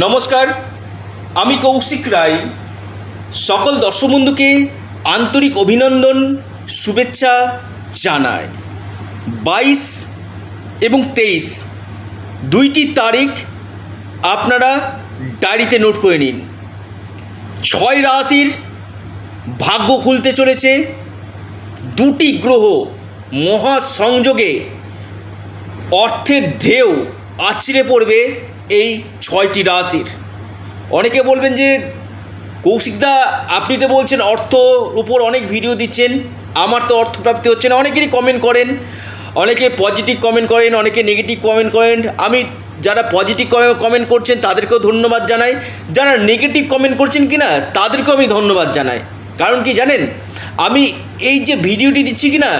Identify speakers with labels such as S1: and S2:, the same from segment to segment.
S1: নমস্কার, আমি কৌশিক রায়। সকল দর্শক বন্ধুকে আন্তরিক অভিনন্দন, শুভেচ্ছা জানাই। বাইশ এবং তেইশ, দুইটি তারিখ আপনারা ডায়েরিতে নোট করে নিন। ছয় রাশির ভাগ্য খুলতে চলেছে। দুটি গ্রহ মহা সংযোগে অর্থের ঢেউ আছড়ে পড়বে। এই ছয়টি রাশির। অনেকে বলবেন যে কৌশিকদা আপনি তো বলছেন অর্থ উপর অনেক ভিডিও দিচ্ছেন, আমার তো অর্থপ্রাপ্তি হচ্ছে না। অনেকেরই কমেন্ট করেন, অনেকে পজিটিভ কমেন্ট করেন, অনেকে নেগেটিভ কমেন্ট করেন। আমি যারা পজিটিভ কমেন্ট করছেন, তাদেরকেও ধন্যবাদ জানাই। যারা নেগেটিভ কমেন্ট করছেন কি না তাদেরকেও আমি ধন্যবাদ জানাই। কারণ কি জানেন, আমি এই যে ভিডিওটি দিচ্ছি কি না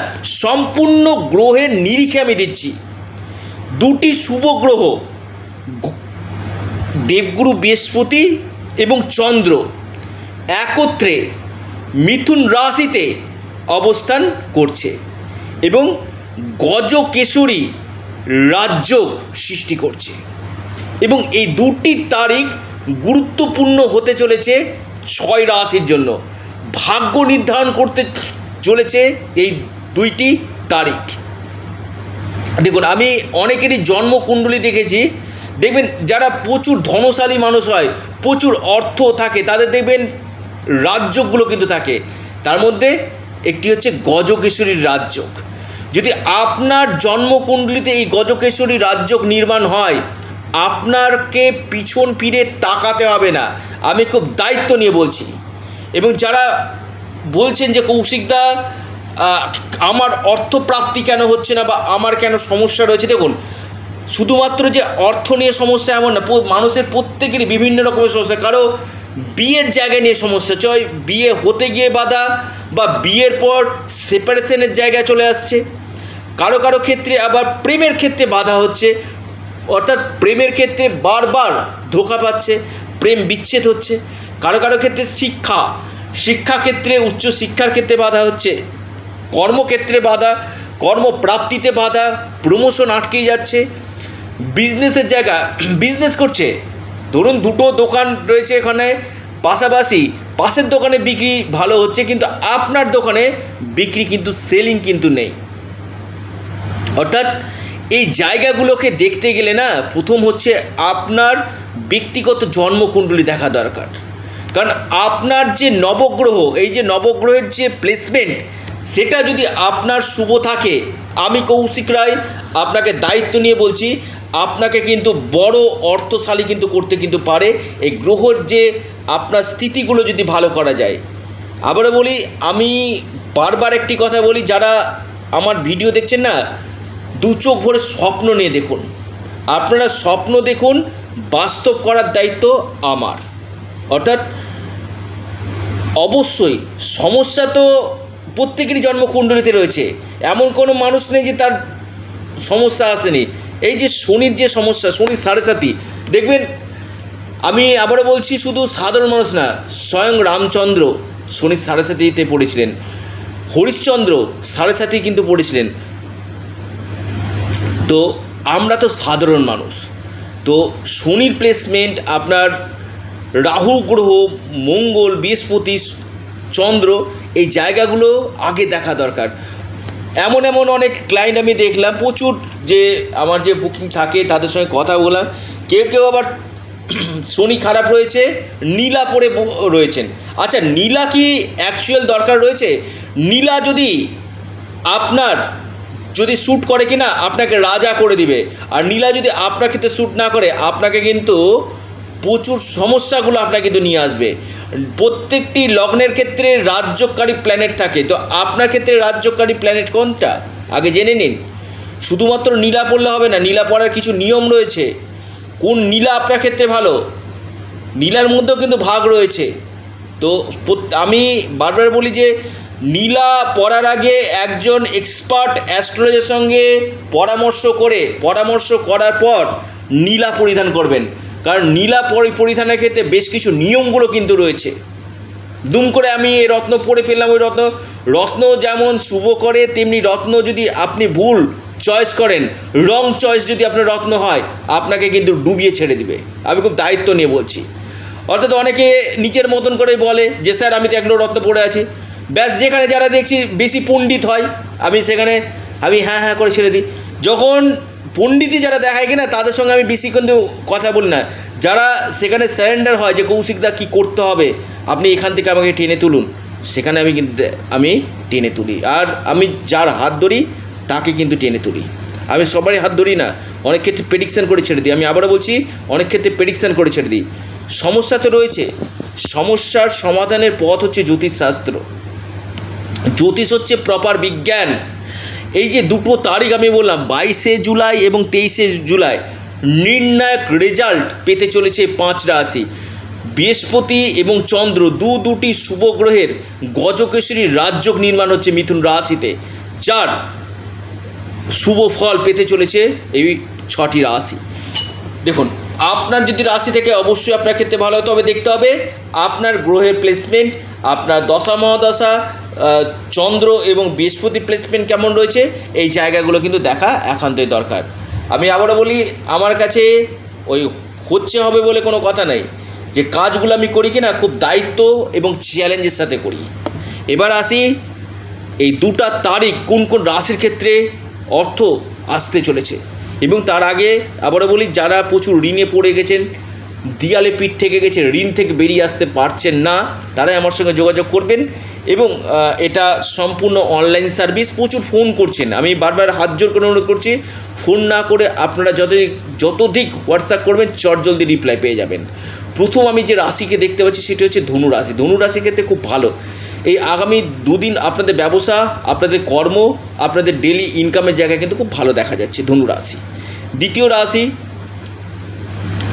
S1: সম্পূর্ণ গ্রহের নিরিখে আমি দিচ্ছি। দুটি শুভ গ্রহ দেবগুরু বৃহস্পতি এবং চন্দ্র একত্রে মিথুন রাশিতে অবস্থান করছে এবং গজকেশরী রাজ্য সৃষ্টি করছে। এবং এই দুটি তারিখ গুরুত্বপূর্ণ হতে চলেছে ছয় রাশির জন্য। ভাগ্য নির্ধারণ করতে চলেছে এই দুইটি তারিখ। দেখুন, আমি অনেকেরই জন্মকুণ্ডলী দেখেছি। দেখবেন, যারা প্রচুর ধনশালী মানুষ হয়, প্রচুর অর্থ থাকে, তাদের দেখবেন রাজ্যগুলো কিন্তু থাকে। তার মধ্যে একটি হচ্ছে গজকেশরীর রাজ্য যদি আপনার জন্মকুণ্ডলিতে এই গজকেশরী রাজ্য নির্মাণ হয় আপনাকে পিছন ফিরে তাকাতে হবে না। আমি খুব দায়িত্ব নিয়ে বলছি। এবং যারা বলছেন যে কৌশিকদা আমার অর্থপ্রাপ্তি কেন হচ্ছে না বা আমার কেন সমস্যা রয়েছে? দেখুন, শুধুমাত্র যে অর্থ নিয়ে সমস্যা এমন না মানুষের প্রত্যেকেরই বিভিন্ন রকমের সমস্যা। কারও বিয়ের জায়গায় নিয়ে সমস্যা চয় বিয়ে হতে গিয়ে বাধা বা বিয়ের পর সেপারেশনের জায়গায় চলে আসছে। কারও কারও ক্ষেত্রে আবার প্রেমের ক্ষেত্রে বাধা হচ্ছে। অর্থাৎ প্রেমের ক্ষেত্রে বারবার ধোকা পাচ্ছে, প্রেম বিচ্ছেদ হচ্ছে। কারও কারও ক্ষেত্রে শিক্ষা, শিক্ষাক্ষেত্রে উচ্চ শিক্ষার ক্ষেত্রে বাধা হচ্ছে। কর্মক্ষেত্রে বাধা, কর্মপ্রাপ্তিতে বাধা প্রমোশন আটকে যাচ্ছে। বিজনেসের জায়গা বিজনেস করছে। ধরুন দুটো দোকান রয়েছে এখানে, পাশাপাশি পাশের দোকানে বিক্রি ভালো হচ্ছে, কিন্তু আপনার দোকানে বিক্রি কিন্তু সেলিং কিন্তু নেই। অর্থাৎ এই জায়গাগুলোকে দেখতে গেলে না, প্রথম হচ্ছে আপনার ব্যক্তিগত জন্মকুণ্ডলী দেখা দরকার। কারণ আপনার যে নবগ্রহ, এই যে নবগ্রহের যে প্লেসমেন্ট সেটা যদি আপনার শুভ থাকে, আমি কৌশিক রায় আপনাকে দায়িত্ব নিয়ে বলছি, আপনাকে কিন্তু বড় অর্থশালী কিন্তু করতে কিন্তু পারে। এই গ্রহের যে আপনার স্থিতিগুলো যদি ভালো করা যায়। আবারও বলি, আমি বারবার একটি কথা বলি, যারা আমার ভিডিও দেখছেন না, দু চোখ ভরে স্বপ্ন নিয়ে দেখুন। আপনারা স্বপ্ন দেখুন, বাস্তব করার দায়িত্ব আমার। অর্থাৎ, অবশ্যই সমস্যা তো প্রত্যেকেরই জন্মকুণ্ডলিতে রয়েছে। এমন কোনো মানুষ নেই যে তার সমস্যা আসেনি। এই যে শনির যে সমস্যা শনির সাড়ে সাথী দেখবেন আমি আবারও বলছি শুধু সাধারণ মানুষ না, স্বয়ং রামচন্দ্র শনির সাড়ে সাথীতে পড়েছিলেন। হরিশ্চন্দ্র সাড়ে সাথী কিন্তু পড়েছিলেন। তো আমরা তো সাধারণ মানুষ। তো শনির প্লেসমেন্ট আপনার রাহু, গ্রহ, মঙ্গল, বৃহস্পতি, চন্দ্র এই জায়গাগুলো আগে দেখা দরকার। এমন এমন অনেক ক্লায়েন্ট আমি দেখলাম, প্রচুর যে আমার যে বুকিং থাকে তাদের সঙ্গে কথা বললাম। কেউ কেউ আবার শনি খারাপ রয়েছে, নীলা পরে রয়েছেন। আচ্ছা নীলা কি অ্যাকচুয়াল দরকার রয়েছে? নীলা যদি আপনার যদি শ্যুট করে কিনা, আপনাকে রাজা করে দিবে। আর নীলা যদি আপনাকে তো শ্যুট না করে, আপনাকে কিন্তু প্রচুর সমস্যাগুলো আপনাকে কিন্তু নিয়ে আসবে। প্রত্যেকটি লগ্নের ক্ষেত্রে রাজ্যকারী প্ল্যানেট থাকে। তো আপনার ক্ষেত্রে রাজ্যকারী প্ল্যানেট কোনটা? আগে জেনে নিন। শুধুমাত্র নীলা পড়লে হবে না, নীলা পড়ার কিছু নিয়ম রয়েছে। কোন নীলা আপনার ক্ষেত্রে ভালো? নীলার মধ্যেও কিন্তু ভাগ রয়েছে। তো আমি বারবার বলি যে, নীলা পড়ার আগে একজন এক্সপার্ট অ্যাস্ট্রোলজের সঙ্গে পরামর্শ করে, পরামর্শ করার পর নীলা পরিধান করবেন। কারণ নীলা পরি- পরিধানের ক্ষেত্রে বেশ কিছু নিয়মগুলো কিন্তু রয়েছে। দুম করে আমি এই রত্ন পরে ফেললাম, ওই রত্ন রত্ন যেমন শুভ করে, তেমনি রত্ন যদি আপনি ভুল চয়েস করেন রং চয়েস যদি আপনার রত্ন হয়, আপনাকে কিন্তু ডুবিয়ে ছেড়ে দিবে। আমি খুব দায়িত্ব নিয়ে বলছি। অর্থাৎ অনেকে নিজের মতন করে বলে যে, স্যার, আমি তো এগুলো রত্ন পড়ে আছি। ব্যাস, যেখানে যারা দেখছি বেশি পণ্ডিত হয়, আমি সেখানে, আমি হ্যাঁ হ্যাঁ করে ছেড়ে দিই। যখন পণ্ডিতই যারা দেখায় কিনা, তাদের সঙ্গে আমি বেশি কিন্তু কথা বলি না। যারা সেখানে স্যারেন্ডার হয় যে কৌশিকদা কী করতে হবে, আপনি এখান থেকে আমাকে টেনে তুলুন। সেখানে আমি কিন্তু আমি টেনে তুলি। আর আমি যার হাত ধরি, তাকে কিন্তু টেনে তুলি। আমি সবারই হাত ধরি না। অনেক ক্ষেত্রে প্রেডিকশান করে ছেড়ে দিই। আমি আবারও বলছি, অনেক ক্ষেত্রে প্রেডিকশান করে ছেড়ে দিই। সমস্যা তো রয়েছে। সমস্যার সমাধানের পথ হচ্ছে জ্যোতিষশাস্ত্র। জ্যোতিষ হচ্ছে প্রপার বিজ্ঞান। এই যে দুটো তারিখ আমি বললাম, বাইশে জুলাই এবং তেইশে জুলাই, নির্ণায়ক রেজাল্ট পেতে চলেছে পাঁচ রাশি। বৃহস্পতি এবং চন্দ্র দু দুটি শুভ গ্রহের গজকেশরী রাজযোগ নির্মাণ হচ্ছে মিথুন রাশিতে। যার শুভ ফল পেতে চলেছে এই ছটি রাশি। দেখুন, আপনার যদি রাশি থেকে অবশ্যই আপনার ক্ষেত্রে ভালো হয় হবে দেখতে হবে আপনার গ্রহের প্লেসমেন্ট আপনার দশা মহাদশা চন্দ্র এবং বৃহস্পতি প্লেসমেন্ট কেমন রয়েছে, এই জায়গাগুলো কিন্তু দেখা একান্তই দরকার। আমি আবারও বলি, আমার কাছে ওই হচ্ছে হবে বলে কোনো কথা নাই। যে কাজগুলো আমি করি কিনা, খুব দায়িত্ব এবং চ্যালেঞ্জের সাথে করি। এবার আসি, এই দুটা তারিখ কোন কোন রাশির ক্ষেত্রে অর্থ আসতে চলেছে। এবং তার আগে আবারও বলি, যারা প্রচুর ঋণে পড়ে গেছেন দিয়ালে পিঠ থেকে গেছে, ঋণ থেকে বেরিয়ে আসতে পারছেন না, তারাই আমার সঙ্গে যোগাযোগ করবেন। এবং এটা সম্পূর্ণ অনলাইন সার্ভিস প্রচুর ফোন করছেন। আমি বারবার হাত জোর করে অনুরোধ করছি ফোন না করে আপনারা যত যতধিক হোয়াটসঅ্যাপ করবেন, চট জলদি রিপ্লাই পেয়ে যাবেন। প্রথম আমি যে রাশিকে দেখতে পাচ্ছি, সেটি হচ্ছে ধনু রাশি। ধনু রাশির ক্ষেত্রে খুব ভালো। এই আগামী দুদিন আপনাদের ব্যবসা, আপনাদের কর্ম, আপনাদের ডেলি ইনকামের জায়গায় কিন্তু খুব ভালো দেখা যাচ্ছে ধনু রাশি। দ্বিতীয় রাশি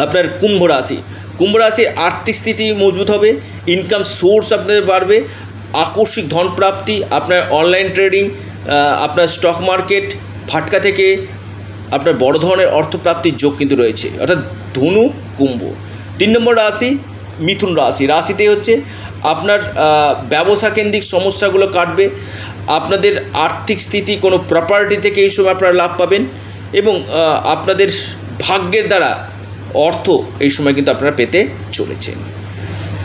S1: আপনার কুম্ভ রাশি। কুম্ভ রাশির আর্থিক স্থিতি মজবুত হবে ইনকাম সোর্স আপনাদের বাড়বে, আকস্মিক ধন প্রাপ্তি, আপনার অনলাইন ট্রেডিং আপনার স্টক মার্কেট ফাটকা থেকে আপনার বড় ধরনের অর্থপ্রাপ্তির যোগ কিন্তু রয়েছে। অর্থাৎ ধনু কুম্ভ। তিন নম্বর রাশি মিথুন রাশি। রাশিতে হচ্ছে আপনার ব্যবসা কেন্দ্রিক সমস্যাগুলো কাটবে, আপনাদের আর্থিক স্থিতি কোনো প্রপার্টি থেকে এই সময় আপনারা লাভ পাবেন এবং আপনাদের ভাগ্যের দ্বারা অর্থ এই সময় কিন্তু আপনারা পেতে চলেছেন।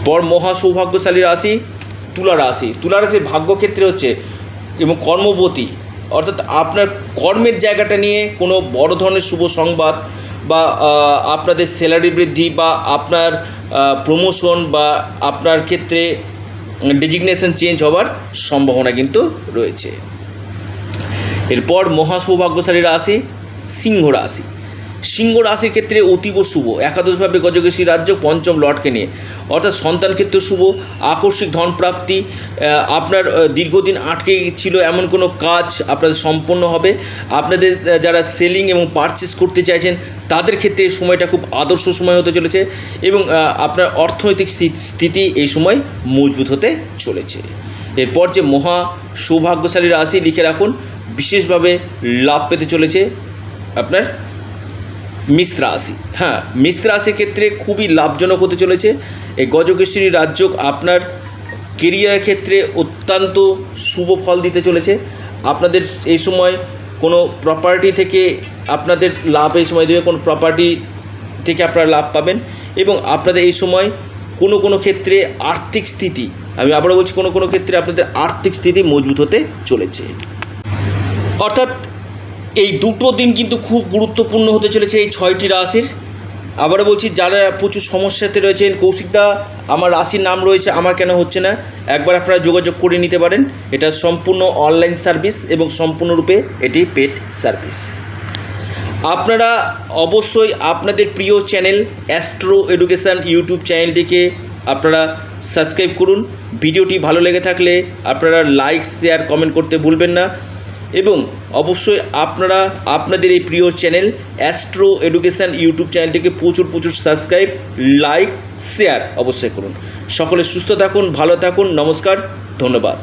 S1: পর মহা সৌভাগ্যশালী রাশি তুলা রাশি। তুলা রাশির ভাগ্যক্ষেত্রে হচ্ছে এবং কর্মবতী। অর্থাৎ আপনার কর্মের জায়গাটা নিয়ে কোনো বড় ধরনের শুভ সংবাদ বা আপনাদের স্যালারি বৃদ্ধি বা, আপনার প্রমোশন বা, আপনার ক্ষেত্রে ডেজিগনেশন চেঞ্জ হওয়ার সম্ভাবনা কিন্তু রয়েছে। এরপর মহা সৌভাগ্যশালী রাশি, সিংহ রাশি। সিংহ রাশির ক্ষেত্রে অতীব শুভ। একাদশভাবে গজকেশী রাজ্য পঞ্চম লটকে নিয়ে। অর্থাৎ সন্তান ক্ষেত্রে শুভ, আকস্মিক ধনপ্রাপ্তি আপনার দীর্ঘদিন আটকে ছিল এমন কোনো কাজ আপনাদের সম্পন্ন হবে। আপনাদের যারা সেলিং এবং পারচেস করতে চাইছেন, তাদের ক্ষেত্রে সময়টা খুব আদর্শ সময় হতে চলেছে এবং আপনার অর্থনৈতিক স্থিতি এই সময় মজবুত হতে চলেছে। এরপর যে মহা সৌভাগ্যশালী রাশি লিখে রাখুন, বিশেষভাবে লাভ পেতে চলেছে আপনার মিশ্র রাশি হ্যাঁ মিশ্র রাশির ক্ষেত্রে খুবই লাভজনক হতে চলেছে। এই গজকেশ্বরী রাজ্য আপনার কেরিয়ারের ক্ষেত্রে অত্যন্ত শুভ ফল দিতে চলেছে। আপনাদের এই সময় কোনো প্রপার্টি থেকে আপনাদের লাভ এই সময় দেবে, কোনো প্রপার্টি থেকে আপনারা লাভ পাবেন এবং আপনাদের এই সময় কোনো কোনো ক্ষেত্রে আর্থিক স্থিতি, আমি আবারও বলছি কোনো কোনো ক্ষেত্রে আপনাদের আর্থিক স্থিতি মজবুত হতে চলেছে। অর্থাৎ এই দুটো দিন কিন্তু খুব গুরুত্বপূর্ণ হতে চলেছে এই ছয়টি রাশির। আবারও বলছি, যারা প্রচুর সমস্যাতে রয়েছেন, কৌশিকদা, আমার রাশির নাম রয়েছে, আমার কেন হচ্ছে না, একবার আপনারা যোগাযোগ করে নিতে পারেন। এটা সম্পূর্ণ অনলাইন সার্ভিস এবং সম্পূর্ণরূপে এটি পেড সার্ভিস। আপনারা অবশ্যই আপনাদের প্রিয় চ্যানেল অ্যাস্ট্রো এডুকেশান ইউটিউব চ্যানেলটিকে আপনারা সাবস্ক্রাইব করুন। ভিডিওটি ভালো লেগে থাকলে আপনারা লাইক, শেয়ার, কমেন্ট করতে ভুলবেন না। এবং অবশ্যই আপনারা আপনাদের এই প্রিয় চ্যানেল অ্যাস্ট্রো এডুকেশান ইউটিউব চ্যানেলটিকে প্রচুর প্রচুর সাবস্ক্রাইব, লাইক, শেয়ার অবশ্যই করুন। সকলে সুস্থ থাকুন, ভালো থাকুন, নমস্কার, ধন্যবাদ।